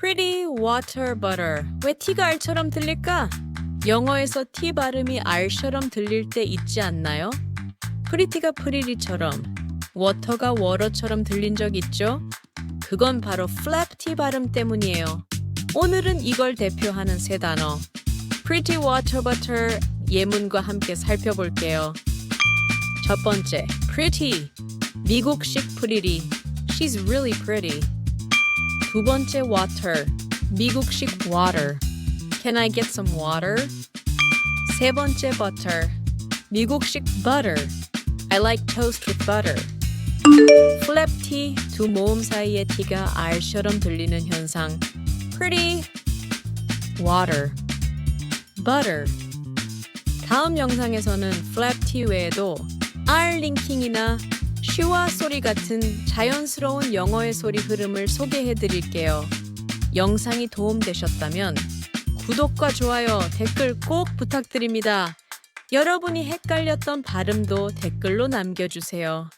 Pretty water butter. 왜 T가 R처럼 들릴까? 영어에서 T 발음이 R처럼 들릴 때 있지 않나요? 프리티가 프리리처럼, 워터가 워러처럼 들린 적 있죠? 그건 바로 flap T 발음 때문이에요. 오늘은 이걸 대표하는 세 단어. Pretty water butter 예문과 함께 살펴볼게요. 첫 번째, pretty. 미국식 프리리. She's really pretty. 두 번째 water. 미국식 water. Can I get some water? 세 번째 butter. 미국식 butter. I like toast with butter. flap T 두 모음 사이의 T가 R처럼 들리는 현상. pretty water butter 다음 영상에서는 flap T 외에도 R 링킹이나 쉬와 소리 같은 자연스러운 영어의 소리 흐름을 소개해 드릴게요. 영상이 도움되셨다면 구독과 좋아요, 댓글 꼭 부탁드립니다. 여러분이 헷갈렸던 발음도 댓글로 남겨주세요.